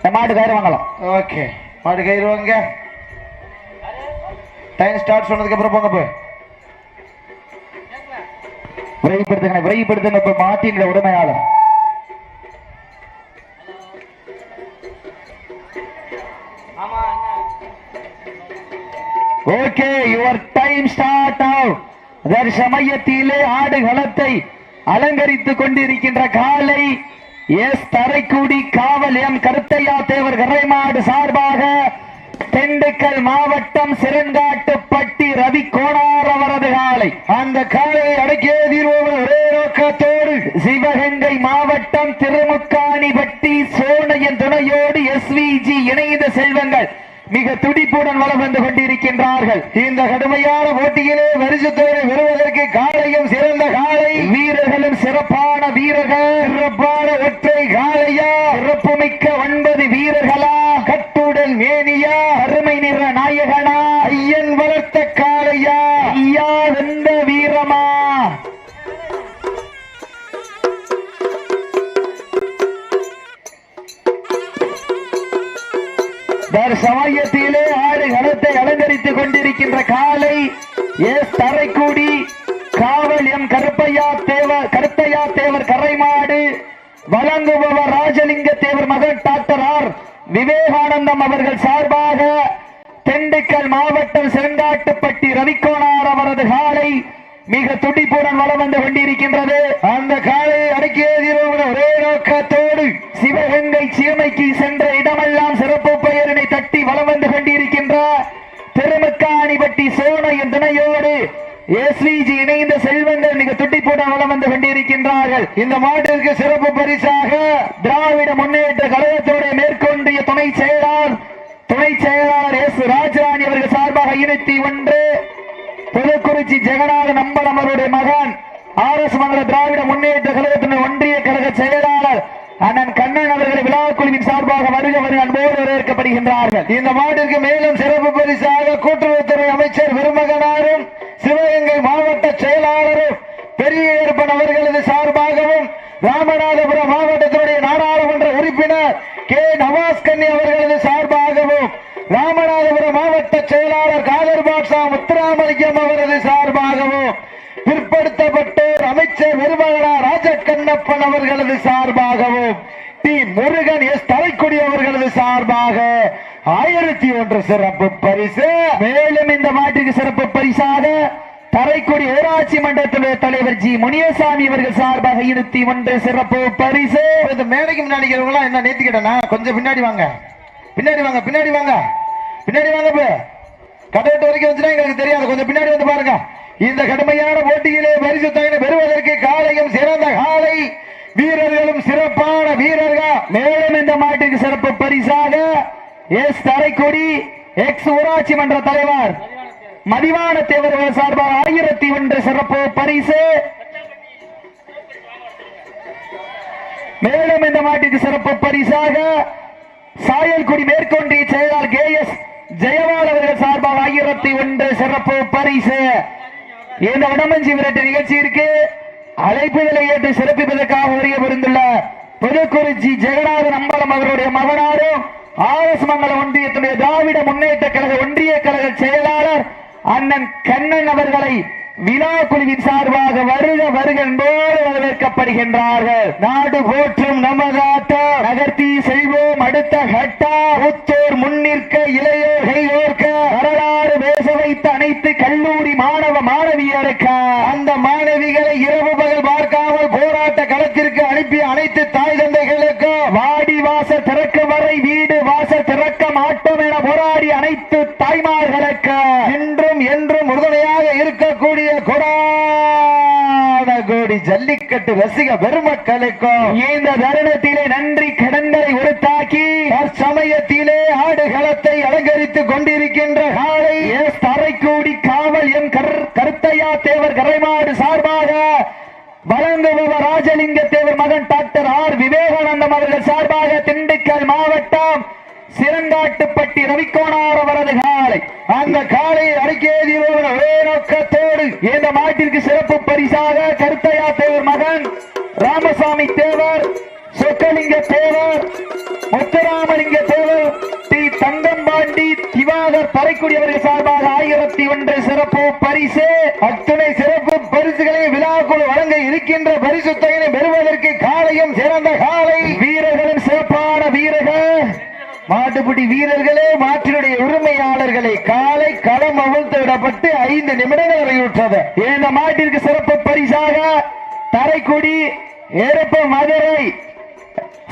இந்த மாடு கயிறு வாங்கலாம் ஓகே மாடு கயிறு வாங்க டைம் ஸ்டார்ட் சொன்னதுக்கு அப்புறம் போங்க போய் விரைவுபடுத்துங்க விரைவுபடுத்துங்க இப்ப மாட்டின் உரிமையாளர் ஓகே யுவர் டைம் ஸ்டார்ட் ஆகும் சமயத்திலே ஆடுகளத்தை அலங்கரித்துக் கொண்டிருக்கின்ற காலை எஸ் தரைக்குடி காவல் எம் கருத்தையா தேவர் கரைமாடு சார்பாக திண்டுக்கல் மாவட்டம் சிறங்காட்டுப்பட்டி ரவி கோணார் அவரது காலை. அந்த காலையை அடக்கிய தீர்வோம் ஒரே நோக்கத்தோடு சிவகங்கை மாவட்டம் திருமுக்காணிப்பட்டி சோனையின் துணையோடு எஸ்விஜி இணைந்த செல்வங்கள் மிக துடிப்புடன் வளம் வந்து கொண்டிருக்கின்றார்கள். இந்த கடுமையான போட்டியிலே வரிசத்தோடு வருவதற்கு காலையும் சிறந்த காலை. வீரர்களும் சிறப்பான வீரர்கள். செங்காட்டுப்பட்டி ரவிக்கோனார் அவரது காலை மிக துடிப்புடன் வளம் வந்து கொண்டிருக்கின்றது. அந்த காலை அடக்கிய ஒரே நோக்கத்தோடு சிவகங்கை சீமைக்கு சென்ற இடமெல்லாம் சிறப்பு பெயரினை தட்டி வளம் வந்து கொண்டிருக்கின்ற திருமுக்காணிப்பட்டி சோனையின் துணையோடு எஸ்விஜி இணைந்த செல்வங்கள் மிக துட்டிப்புடன் வளம் வந்து கொண்டிருக்கின்றார்கள். இந்த மாட்டிற்கு சிறப்பு பரிசாக திராவிட முன்னேற்ற கழகத்துடைய மேற்கொண்டிய துணை செயலாளர் துணை செயலாளர் எஸ். ராஜராணி அவர்கள் சார்பாக இருபத்தி ஒன்று புதுக்குறிச்சி ஜெகநாதன் நம்பலம் அவருடைய மகன் ஆர் எஸ் மங்கல திராவிட முன்னேற்ற கழகத்தின் ஒன்றிய கழக செயலாளர் அண்ணன் கண்ணன் அவர்கள் விழா குழுவின் சார்பாக வருக வருக அன்போடு வரவேற்கப்படுகின்றார்கள். இந்த மாட்டிற்கு மேலும் சிறப்பு பரிசாக கூட்டுறவுத்துறை அமைச்சர் விருமகனாரும் சிவகங்கை மாவட்ட செயலாளரும் பெரிய ஏற்பன் அவர்களது சார்பாகவும் ராமநாதபுரம் மாவட்டத்தினுடைய நாடாளுமன்ற உறுப்பினர் கே நவாஸ் கன்னி அவர்களது சார்பாகவும் ராமநாதபுரம் மாவட்ட செயலாளர் காதர் பாட்சா முத்துராமலிங்கம் அவரது சார்பாகவும் பிற்படுத்தப்பட்டோர் அமைச்சர் பெருமகனா ராஜகண்ணப்பன் அவர்களது சார்பாகவும் டி முருகன் எஸ் தலைக்குடி அவர்களது சார்பாக ஆயிரத்தி ஒன்று சிறப்பு பரிசு. மேலும் இந்த மாட்டிற்கு சிறப்பு பரிசாக தரைக்குடி ஊராட்சி மன்றத்துடைய தலைவர் ஜி முனியசாமி அவர்கள் சார்பாக இருபத்தி ஒன்று சிறப்பு பரிசு. இந்த மேடைக்கு முன்னாடி என்ன நேத்திக்கிட்டனா கொஞ்சம் பின்னாடி வாங்க. பின்னாடி வாங்க பின்னாடி வாங்க. பின்னாடி வாங்க இப்ப கடவுட்டு வரைக்கும் வந்துனா எங்களுக்கு தெரியாது. கொஞ்சம் பின்னாடி வந்து பாருங்க. இந்த கடுமையான போட்டியிலே பரிசு தொகையை பெறுவதற்கு காலையும் சிறந்த காலை. வீரர்களும் சிறப்பான வீரர்கள். மேலும் இந்த மாட்டுக்கு சிறப்பு பரிசாக எஸ் தரைக்குடி எக்ஸ் ஊராட்சி மன்ற தலைவர் மதிவான தேவர் சார்பாக ஆயிரத்தி ஒன்று சிறப்பு பரிசு. மேலும் இந்த மாட்டுக்கு சிறப்பு பரிசாக சாயல்குடி மேற்கொன்றிய செயலாளர் கே எஸ் ஜெயவால் அவர்கள் சார்பாக ஆயிரத்தி ஒன்று சிறப்பு பரிசு. இந்த வடமஞ்சி விரட்டு நிகழ்ச்சியிற்கு அழைப்புகளை ஏற்று சிறப்பிப்பதற்காக வருகை புரிந்துள்ள புதுக்குறிச்சி ஜெகநாதன் அம்பலம் அவருடைய மகனாரும் ஆர் மங்கல ஒன்றியத்துடைய திராவிட முன்னேற்ற கழக ஒன்றிய கழக செயலாளர் அண்ணன் கண்ணன் அவர்களை விழா குழுவின் சார்பாக வருக வருக என்போடு வரவேற்கப்படுகின்றார்கள். நாடு போற்றும் நமதாட்டம் நகர்த்தி செல்வோம் அடுத்த ஹட்டா மூத்தோர் முன்னிற்க இளையோர் கைகோர்க்க வரலாறு பேச வைத்த அனைத்து கல்லூரி மாணவ மாணவியருக்க. அந்த மாணவிகளை இரவு பகல் பார்க்காமல் போராட்ட களத்திற்கு அனுப்பிய அனைத்து தாய் தந்தைகளுக்கும் வாடி வாசல் திறக்கும் வரை வீடு வாசல் திறக்க என போராடி அனைத்து தாய்மார்களுக்கு இன்றும் என்றும் உறுதுணையாக இருக்கக்கூடிய கொடான கோடி ஜல்லிக்கட்டு ரசிக பெருமக்களுக்கும் இந்த தருணத்திலே நன்றி கடன்களை உறுத்தாக்கி தற்சமயத்திலே ஆடுகளத்தை அலங்கரித்துக் கொண்டிருக்கின்ற காலை எஸ் தரைக்கூடி காவல் எம் கருத்தையா தேவர் கரைமாடு சார்பாக வழங்குபவர் ராஜலிங்க தேவர் மகன் டாக்டர் ஆர் விவேகானந்தம் அவர்கள் சார்பாக திண்டுக்கல் மாவட்டம் சிறங்காட்டுப்பட்டி ரவிக்கோணார் அவரது காலை. அந்த காலை அறிக்கையை ஒரே நோக்கத்தோடு இந்த மாட்டிற்கு சிறப்பு பரிசாக கருத்தையா தேவர் மகன் ராமசாமி தேவர் சொக்கலிங்க தேவர் முத்துராமலிங்க திவாகர் தரைக்குடி அவர்கள் சார்பாக ஆயிரத்தி ஒன்று சிறப்பு பரிசு. அத்துணை சிறப்பு பரிசுகளை விழாக்குழு வழங்க இருக்கின்ற பரிசு தொகையை பெறுவதற்கு காலையும் சிறந்த காலை. வீரர்களின் சிறப்பான வீரர்கள். மாட்டுப்பிடி வீரர்களே மாற்றினுடைய உரிமையாளர்களை காலை களம் அவிழ்த்து விடப்பட்டு ஐந்து நிமிடங்கள் வரையுற்றது இந்த மாட்டிற்கு சிறப்பு பரிசாக Tharaikudi ஏறப்ப Madurai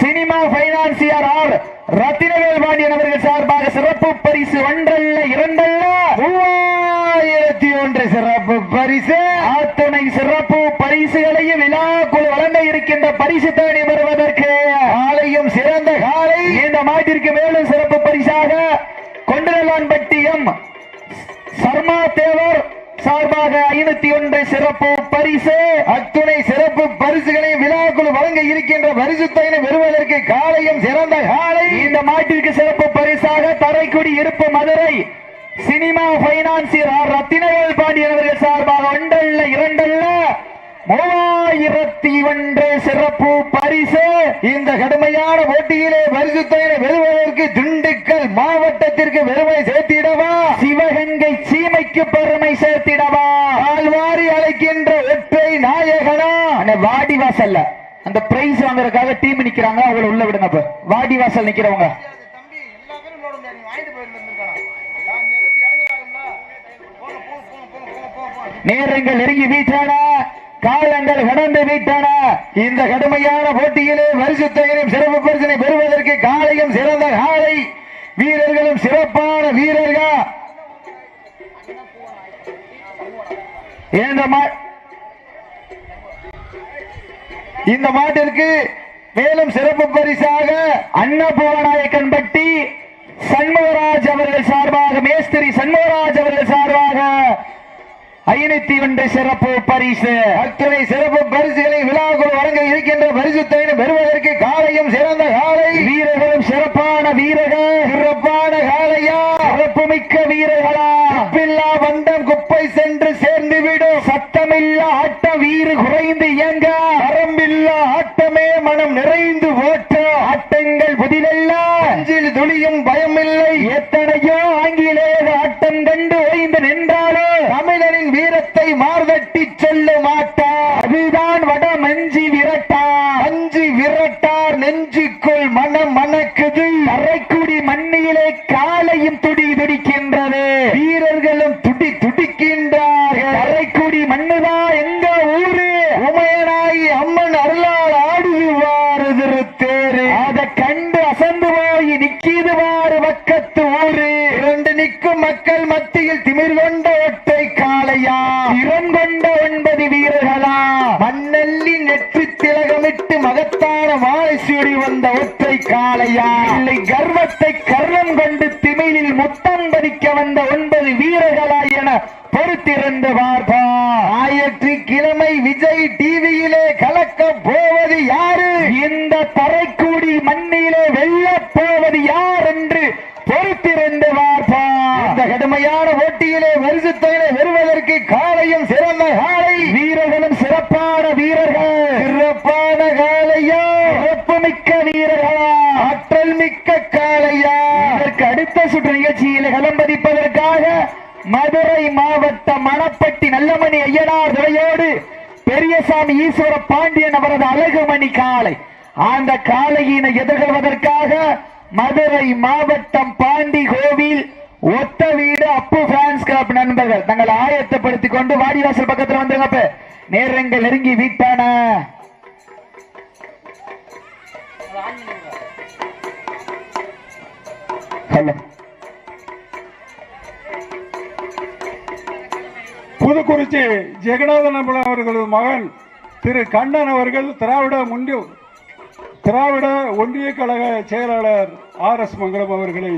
cinema financier R. Rathinavel Pandian அவர்கள் சார்பாக சிறப்பு பரிசு ஒன்றல்ல இரண்டல்ல. மூவாயிரத்தி ஒன்று சிறப்பு பரிசு. அத்துணை சிறப்பு பரிசுகளையும் விழாக்குழு வழங்க இருக்கின்ற பரிசு தேடி வருவதற்கு ஆலையும் சிறப்பு மாட்டிற்கு மேலும் சிறப்பு பரிசாக கொண்டலான்பட்டி எம். சர்மா தேவர் சார்பாக ஐநூத்தி ஒன்று சிறப்பு பரிசு. அத்துணை சிறப்பு பரிசுகளை விழாக்குழு வழங்க இருக்கின்ற பரிசு தொகையை பெறுவதற்கு காலையும் சிறந்த காலை. இந்த மாட்டிற்கு சிறப்பு பரிசாக தரைக்குடி இருப்பு மதுரை சினிமா பைனான்சியர் ரத்தினவேல் பாண்டியன் அவர்கள் சார்பாக ஒன்றல்ல இரண்டல்ல. மூவாயிரத்தி ஒன்று சிறப்பு பரிசு. இந்த கடுமையான போட்டியிலே பரிசு தொகையை திண்டுக்கல் மாவட்டத்திற்கு பெருமை சேர்த்திடவா? சிவகங்கை சீமைக்கு பெருமை சேர்த்திடவா? ஆழ்வாரி அழைக்கின்ற ஒற்றை நாயகனா? வாடி வாசல்ல அந்த பிரைஸ் வாங்குறதுக்காக டீம் நிக்கிறாங்க அவங்கள உள்ள விடுங்க வாடி வாசல் நிக்கிறவங்க. நேரங்கள் நெருங்கி வீட்டான காலங்கள் கடந்து விட்டன. இந்த கடுமையான போட்டியிலே பரிசு தொகையிலும் சிறப்பு பரிசனை பெறுவதற்கு காலையும் சிறந்த காலை. வீரர்களும் சிறப்பான வீரர்கள். இந்த மா- இந்த மாட்டிற்கு மேலும் சிறப்பு பரிசாக அன்னபூவநாயக்கன் பட்டி சண்முகராஜ் அவர்கள் சார்பாக மேஸ்திரி சண்முகராஜ் அவர்கள் சார்பாக ஐநூத்தி ஒன்று சிறப்பு பரிசு. அத்தனை சிறப்பு பரிசுகளை விழாக்குள் வழங்க இருக்கின்ற பரிசு தொகையை பெறுவதற்கு காலையும் சிறந்த காலை. வீரர்களும் சிறப்பான வீரர்கள். சிறப்பான காலையா? சிறப்புமிக்க வீரர்களா? பில்லா வண்டம் குப்பை சென்று சேர்ந்து விடும் சத்தமில்லா ஆட்டம் வீறு குறைந்து இயங்க. வரம்பில்லா ஆட்டமே மனம் நிறைந்து ஓட்ட. ஆட்டங்கள் புதிலெல்லாம் அஞ்சில் துளியும் பயமில்லை. எத்தனையோ ஆங்கிலேய ஆட்டம் கண்டு ஓய்ந்து நின்றாலே. தமிழனின் வீரத்தை மார்தட்டி சொல்ல மாட்டார் அதுதான் வட மஞ்சி விரட்டா. அஞ்சு விரட்டார் நெஞ்சுக்குள் மனம் மணக்குது. அரைக்குடி மண்ணிலே காலையும் துடி துடிக்கின்றது. வீரர்களும் துடி துடிக்கின்றார்கள். தரைக்குடி மண்ணுதா எங்க ஊரு? உமையனாகி அம்மன் அருளால் ஆடுவார் திருத்தேரு அத கண்டு அசந்து போய் நிக்கிது வாரு பக்கத்து ஊரு. இரண்டு நிற்கும் மக்கள் மத்தியில் திமிர் கொண்ட ஒற்றை காளையா? திறம் கொண்ட ஒன்பது வீரர்களா? மண்ணல்லி நெற்றி திலகமிட்டு மகத்தான மாலை சூடி வந்த ஒற்றை காளையா? இல்லை கர்வத்தை கர்ணம் கொண்டு திமிழில் முத்தம் பதிக்க வந்த பொறுத்திருந்து பார்ப்பா. ஆயிரத்தி கிழமை விஜய் டிவியிலே கலக்க போவது யாரு? இந்த தரைக்கூடி மண்ணிலே வெல்லப் போவது யார் என்று பொறுத்திருந்து பார்ப்பா. இந்த கடுமையான போட்டியிலே பரிசு தொகையை பெறுவதற்கு காலையும் சிறந்த காலை. வீரர்களும் சிறப்பான வீரர்கள். சிறப்பான காளையா சிறப்புமிக்க வீரர்களா? ஆற்றல் மிக்க காளையா இதற்கு அடுத்த சுற்று நிகழ்ச்சியில் கலம்பதிப்பதற்காக மதுரை மாவட்டம் மணப்பட்டி நல்லமணி ஐயனார் துறையோடு பெரியசாமி ஈஸ்வர பாண்டியன் அவரது அழகுமணி காளை அந்த காளையினை எதிர்கொள்வதற்காக மதுரை மாவட்டம் பாண்டி கோவில் ஒத்த வீடு அப்பு பிரான்ஸ் கிளப் நண்பர்கள். தங்களை ஆயத்தப்படுத்திக் கொண்டு வாடிவாசல் பக்கத்துல வந்துருங்க நேரங்கள் நெருங்கி வீட்டான. ஹலோ. புதுக்குறிச்சி ஜெகநாதன் அவர்களது மகன் திரு கண்ணன் அவர்கள் திராவிட முன்னிய திராவிட ஒன்றிய கழக செயலாளர் ஆர் எஸ் மங்கலம் அவர்களை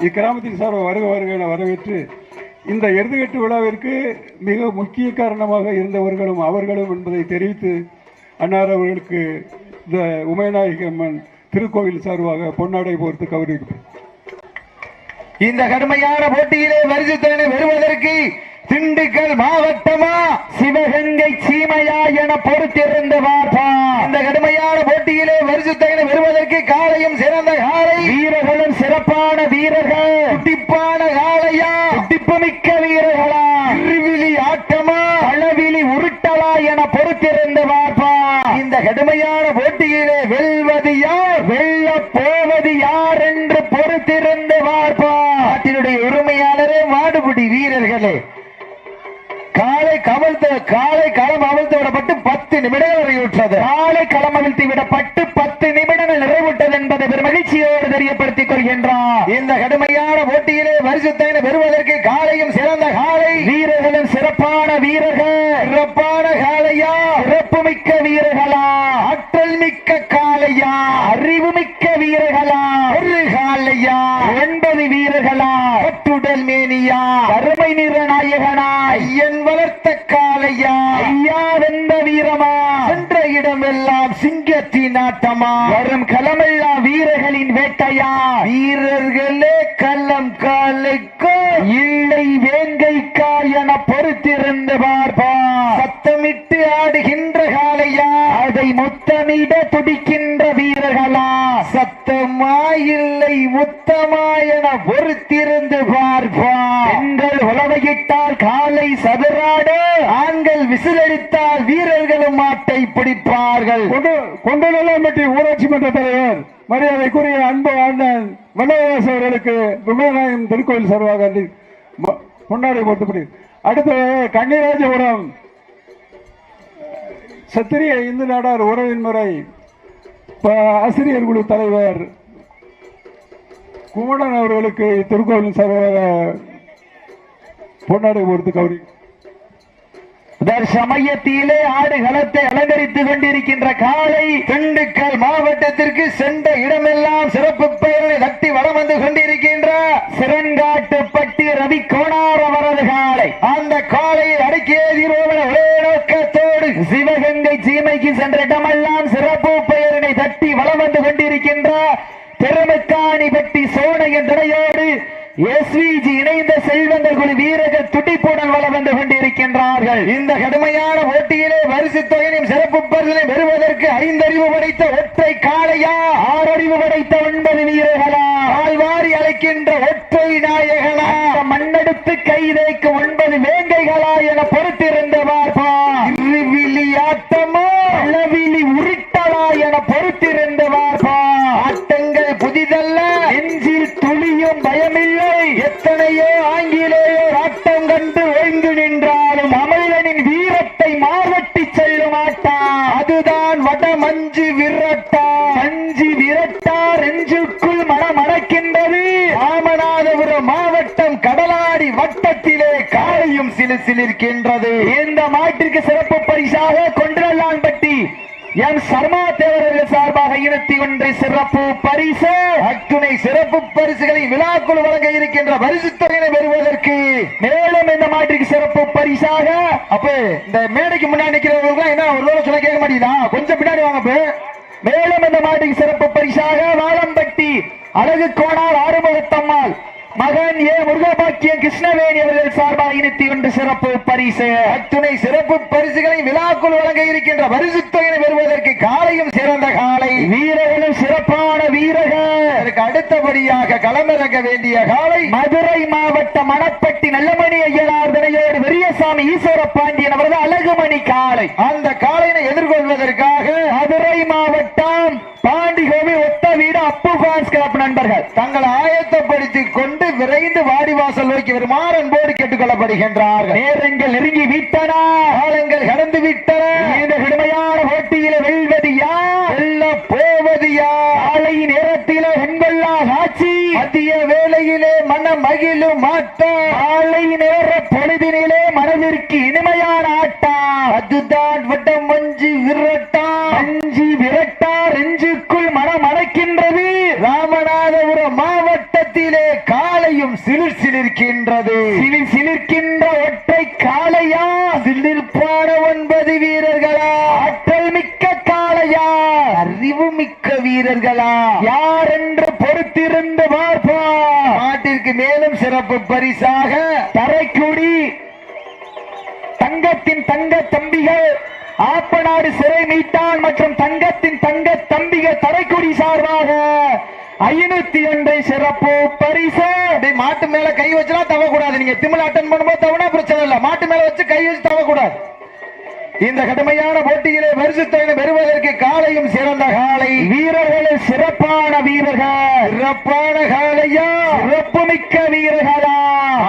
இக்கிராமத்தின் சார்பாக வருக வருக என வரவேற்று இந்த எருதுகட்டு விழாவிற்கு மிக முக்கிய காரணமாக இருந்தவர்களும் அவர்களும் என்பதை தெரிவித்து அன்னார் அவர்களுக்கு இந்த உமைநாயகி அம்மன் திருக்கோவில் சார்பாக பொன்னாடை போர்த்து கௌரவிக்கிறேன் இந்த கடுமையான போட்டியிலே பரிசு தொகையை பெறுவதற்கு திண்டுக்கல் மாவட்டமா? சிவகங்கை சீமையா என பொறுத்திருந்து பார்ப்பா. இந்த கடுமையான போட்டியிலே பரிசு தொகையை காலையும் சிறந்த காலை வீரர்களும் சிறப்பான வீரர்கள். துடிப்பான மிக்க வீரர்களா? திருவிழி ஆட்டமா? களவிழி உருட்டலா என பொறுத்திருந்து பார்ப்பா. இந்த கடுமையான போட்டியிலே வெல்வது யார்? வெல்ல போவது யார் என்று பொறுத்திருந்து பார்ப்பா. நாட்டினுடைய உரிமையாளரே மாடுபிடி வீரர்களே. காலை கமழ்த்த காலை களம் அமழ்த்து விடப்பட்டு பத்து நிமிடங்கள் நிறைவுற்றது. காலை களமவிழ்த்து விடப்பட்டு பத்து நிமிடங்கள் நிறைவுட்டது என்பதை பெரும் மகிழ்ச்சியோடு தெரியப்படுத்திக் கொள்கின்றார். இந்த கடுமையான போட்டியிலே பரிசுத்தனை பெறுவதற்கு காலையும் சிறந்த காலை. வீரர்களும் சிறப்பான வீரர்கள். சிறப்பான காலையா? சிறப்புமிக்க வீரர்களா? ஆற்றல் மிக்க காலையா? அறிவு மிக்க வீரர்களா? ஒரு காலையா? ஒன்பது வீரர்களா? கட்டுடல் மேனியா? கருமை நிற நாயகனா ஐயன் வளர்த்த காலையா ஐயா வெந்த வீரமா? இடமெல்லாம் சிங்கத்தின் ஆட்டமா? வரும் களமெல்லாம் வீரர்களின் வேட்டையா? வீரர்களே கள்ளம் காலைக்கோ இல்லை வேங்கைக்கா என பொறுத்திருந்து பார்ப்பா சத்தமிட்டு ஆடுகின்ற காலையா அதை முத்தமிட துடிக்கின்ற வீரர்களா? சத்தமா இல்லை முத்தமா என பொறுத்திருந்து பார்ப்பான் பெண்கள் உழவையிட்டால் காலை சதுராடு ஆண்கள் விசிலடித்தால் பிடிப்பார்கள். கொண்டு கொண்டநல்லம்பட்டி ஊராட்சி மன்ற தலைவர் மரியாதைக்குரிய அன்பு அண்ணன் மன்னவாஸ் அவர்களுக்கு விமயநாயகம் திருக்கோயில் சார்பாக நன்றி. ம- போட்டுப்படி. அடுத்து கன்னிராஜபுரம். சத்திரிய இந்து நாடார் உறவின் முறை. ஆசிரியர் குழு தலைவர் குமணன் அவர்களுக்கு திருக்கோவில் சார்பாக பொன்னாடை போர்த்து கௌரி தற்சமயத்திலே ஆடு களத்தை அலங்கரித்துக் கொண்டிருக்கின்ற காலை திண்டுக்கல் மாவட்டத்திற்கு சென்ற இடமெல்லாம் சிறப்பு பெயர்களை தட்டி வளம் வந்து கொண்டிருக்கின்ற சிறங்காட்டுப்பட்டி ரவி கோணார் அவரது காலை அந்த காலையை அடக்கிய ஒரே நோக்கத்தோடு சிவகங்கை சீமைக்கு சென்ற இடமெல்லாம் சிறப்பு பெயரினை தட்டி வலம் வந்து கொண்டிருக்கின்ற பெருமக்காணி பட்டி சோனையின் துணையோடு எஸ்விஜி இணைந்த செல்வங்கள் குழு வீரர்கள் துடிப்புடன் வலம் வந்து கொண்டிருக்கின்றார்கள். இந்த கடுமையான போட்டியிலே வரிசை தொகையினையும் சிறப்பு பரிசனை பெறுவதற்கு ஐந்தறிவு படைத்த ஒற்றை காளையா? ஆறறிவு படைத்த ஒன்பது வீரர்களா? ஆழ்வாரி அழைக்கின்ற ஒற்றை நாயகனா? மண்ணெடுத்து கைதைக்கு ஒன்பது வேங்கைகளா என பொறுத்திருந்த பார்ப்பா இருவிழி அளவிலி மஞ்சு விரட்டா. அஞ்சு விரட்டா நெஞ்சுக்குள் மனமணக்கின்றது ராமநாதபுரம் மாவட்டம் கடலாடி வட்டத்திலே காலையும் சிலு சிலிர்க்கின்றது. இந்த மாட்டிற்கு சிறப்பு பரிசாக கொன்றலான்பட்டி எம் சர்மா தேவர்கள் சார்பாக இருபத்தி ஒன்று சிறப்பு பரிசு. அத்துணை சிறப்பு பரிசுகளை விழாக்குழு வழங்க இருக்கின்ற பரிசு தொகையினை பெறுவதற்கு மேலும் இந்த மாட்டிற்கு சிறப்பு பரிசாக. அப்ப இந்த மேடைக்கு முன்னாடி நிக்கிறவங்க என்ன ஒரு தடவை சொல்ல கேட்க மாட்டீங்களா? கொஞ்சம் பின்னாடி வாங்க மேலும் இந்த மாட்டிற்கு சிறப்பு பரிசாக வாழம்பட்டி அழகு கோணார் ஆறுமுகத்தம்மாள் மகன் ஏ முருகபாக்கியம் கிருஷ்ணவேணி அவர்கள் சார்பாக இருபத்தி ஒன்று சிறப்பு பரிசு. அத்துணை சிறப்பு பரிசுகளை விழாக்குழு வழங்க இருக்கின்ற பரிசு தொகையினை பெறுவதற்கு காலையும் சிறந்த காலை. வீரர்களும் சிறப்பான வீரர்கள். அடுத்தபடியாக களமிறங்க வேண்டிய காலை. மதுரை மாவட்ட மணப்பட்டி நல்லமணி ஐயனார் துணையோடு பெரியசாமி ஈஸ்வர பாண்டியன் அவரது அழகுமணி காலை. அந்த காலையினை எதிர்கொள்வதற்காக மதுரை மாவட்டம் பாண்டிகோவில் ஒத்த வீடு அப்பு ஃபேன்ஸ் கிளப் நண்பர்கள். தங்களை கொண்டு விரைந்து வாடிவாசல் நோக்கி வருமாறு அன்போடு கேட்டுக் கொள்ளப்படுகின்றார்கள் நேரங்கள் நெருங்கி விட்டன காலங்கள் கடந்து விட்டன இந்த கடுமையான போட்டியில வெல்வது யார் வெல்ல போவது யார் காலை நேரத்தில வெண்கொள்ளா காட்சி மதிய வேளையிலே மன மகிழும் மாட்டம் காலை நேர பொழுதினிலே மனதிற்கு இனிமையான ஆட்டம் அதுதான் வட்டம் மஞ்சு விரட்டா அஞ்சி விரட்டா நெஞ்சுக்குள் மனம் அடைக்கின்றது ராமநாதபுரம் மாவட்டத்திலே காலையும் சிலிர் சிலிர்க்கின்றது. சிலிர் சிலிர்க்கின்ற ஒற்றை காளையா? சிலிர்ப்பான ஒன்பது வீரர்களா? ஆற்றல் மிக்க காளையா? அறிவு மிக்க வீரர்களா? யார் என்று பொறுத்திருந்து பார்ப்போம் நாட்டிற்கு மேலும் சிறப்பு பரிசாக தரைக்குடி தங்கத்தின் தங்க தம்பிகள் ஆப்பநாடு சிறை மீட்டான் மற்றும் தங்கத்தின் தங்க தம்பிக தரைக்குடி சார்பாக ஐநூத்தி ஒன்றை சிறப்பு பரிசு. மாட்டு மேல கை வச்சுலாம் தவக்கூடாது. நீங்க திமிழ் அட்டன் பண்ணும்போது தவனா பிரச்சனை இல்ல. மாட்டு மேல வச்சு கை வச்சு தவக்கூடாது. இந்த கடுமையான போட்டியிலே பரிசுத்தொகை பெறுவதற்கு காலையும் சிறந்த காலை. வீரர்கள் சிறப்பான வீரர்கள். சிறப்பான காலையா? சிறப்புமிக்க வீரர்களா?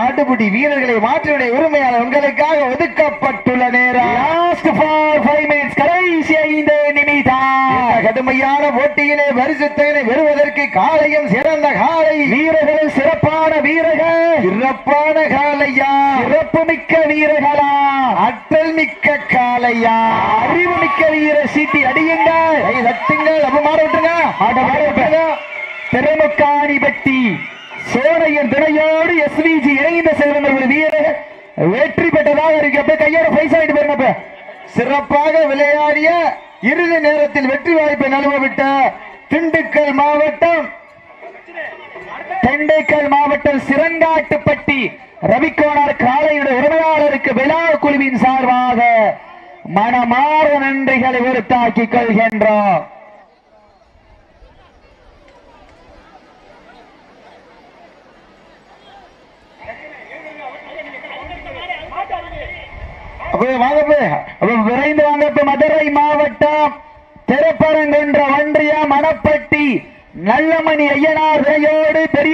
ஆட்டுப்புடி வீரர்களை மாற்றியுடைய உரிமையாளர் உங்களுக்காக ஒதுக்கப்பட்டுள்ள நேரம். லாஸ்ட் ஃபார் ஃபைவ் மினிட்ஸ் கடைசி ஐந்து நிமிடம். கடுமையான போட்டியிலே பரிசுத்தனை பெறுவதற்கு காலையும் சிறந்த காலை. வீரர்கள் சிறப்பான வீரர்கள். சிறப்பான காலையா? சிறப்புமிக்க வீரர்களா? ஆற்றல் மிக்க அறிவு மிக்க வீர சீட்டி அடியுங்கள் கை தட்டுங்கள் அப்ப மாற விட்டுருங்க. ஆட மாற விட்டுருங்க. திருமுக்காணி பட்டி சோனையின் துணையோடு எஸ்விஜி இணைந்த செல்வங்கள் ஒரு வீரர்கள் வெற்றி பெற்றதாக இருக்கு. அப்ப கையோட பைசா ஆயிட்டு போயிருங்க சிறப்பாக விளையாடிய இறுதி நேரத்தில் வெற்றி வாய்ப்பை நழுவ விட்ட திண்டுக்கல் மாவட்டம் திண்டுக்கல் மாவட்டம் சிறங்காட்டுப்பட்டி ரவிக்கோணர் காலையுடைய உரிமையாளருக்கு விழா குழுவின் சார்பாக மனமாறு நன்றிகளை விருத்தாக்கிக் கொள்கின்றோம். விரைந்து வாங்க மதுரை மாவட்டம் திருப்பரங்குன்ற ஒன்றிய மணப்பட்டி நல்லமணி ஐயனார் துணையோடு பெரிய